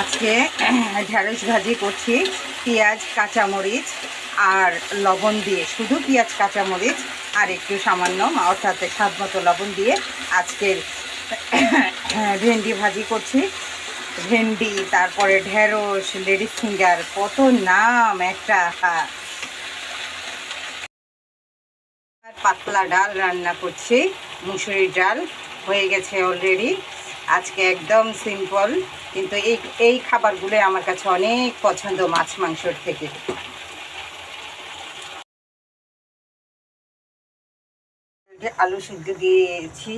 আজকে ঢ্যাঁড়স ভাজি করছি, পেঁয়াজ, কাঁচামরিচ আর লবণ দিয়ে, শুধু পেঁয়াজ, কাঁচামরিচ আর একটু সামান্য, অর্থাৎ স্বাদ মতো লবণ দিয়ে আজকের ভেন্ডি ভাজি করছি। ভেন্ডি, তারপরে ঢেঁড়স, লেডিস ফিঙ্গার, কত নাম একটা পাতলা ডাল রান্না করছি, মুসুরির ডাল হয়ে গেছে অলরেডি। আজকে একদম সিম্পল কিন্তু এই এই খাবারগুলো আমার কাছে অনেক পছন্দ মাছ মাংসর থেকে। আলু সিদ্ধ দিয়েছি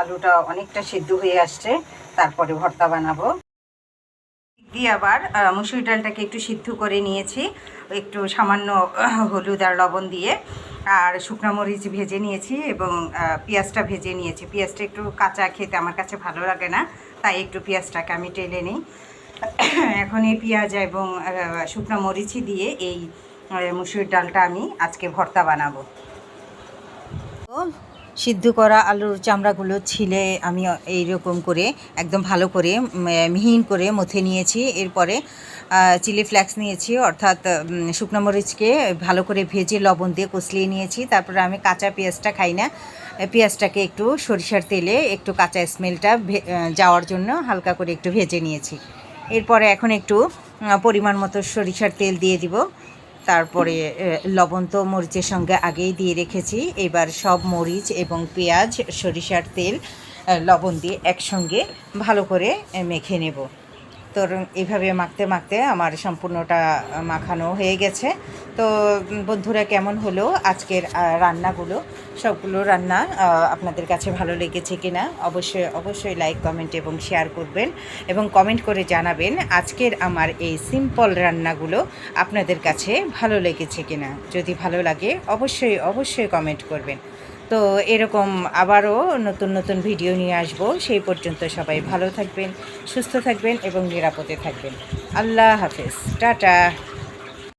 আলুটা অনেকটা সিদ্ধ হয়ে আসছে, তারপরে ভর্তা বানাবো। দিয়ে আবার মুসুরি ডালটাকে একটু সিদ্ধ করে নিয়েছি, একটু সামান্য হলুদ আর লবণ দিয়ে। আর শুকনো মরিচ ভেজে নিয়েছি এবং পেঁয়াজটা ভেজে নিয়েছি। পেঁয়াজটা একটু কাঁচা খেতে আমার কাছে ভালো লাগে না, তাই একটু পেঁয়াজটাকে আমি টেলে নিই। এখন এই পেঁয়াজ এবং শুকনো মরিচই দিয়ে এই মুসুর ডালটা আমি আজকে ভর্তা বানাবো। সিদ্ধ করা আলুর চামড়াগুলো ছিলে আমি এই রকম করে, একদম ভালো করে মিহিন করে মথে নিয়েছি। এরপরে চিলি ফ্লেক্স নিয়েছি, অর্থাৎ শুকনো মরিচকে ভালো করে ভেজে লবণ দিয়ে কষলিয়ে নিয়েছি। তারপরে আমি কাঁচা পেঁয়াজটা খাই না। পেঁয়াজটাকে একটু সরিষার তেলে একটু কাঁচা স্মেলটা যাওয়ার জন্য হালকা করে একটু ভেজে নিয়েছি। এরপরে এখন একটু পরিমাণ মতো সরিষার তেল দিয়ে দিব। তারপরে লবণ তো মরিচের সঙ্গে আগেই দিয়ে রেখেছি। এবার সব মরিচ এবং পেঁয়াজ, সরিষার তেল লবণ দিয়ে একসঙ্গে ভালো করে মেখে নেব। তো এইভাবে মাখতে মাখতে আমার সম্পূর্ণটা মাখানো হয়ে গেছে। তো বন্ধুরা কেমন হলো আজকের রান্নাগুলো? সবগুলো রান্না আপনাদের কাছে ভালো লেগেছে কিনা অবশ্যই অবশ্যই লাইক কমেন্ট এবং শেয়ার করবেন এবং কমেন্ট করে জানাবেন আজকের আমার এই সিম্পল রান্নাগুলো আপনাদের কাছে ভালো লেগেছে কিনা। যদি ভালো লাগে অবশ্যই অবশ্যই কমেন্ট করবেন। তো এরকম আবারও নতুন নতুন ভিডিও নিয়ে আসব। সেই পর্যন্ত সবাই ভালো থাকবেন, সুস্থ থাকবেন এবং নিরাপদে থাকবেন। আল্লাহ হাফেজ। টাটা।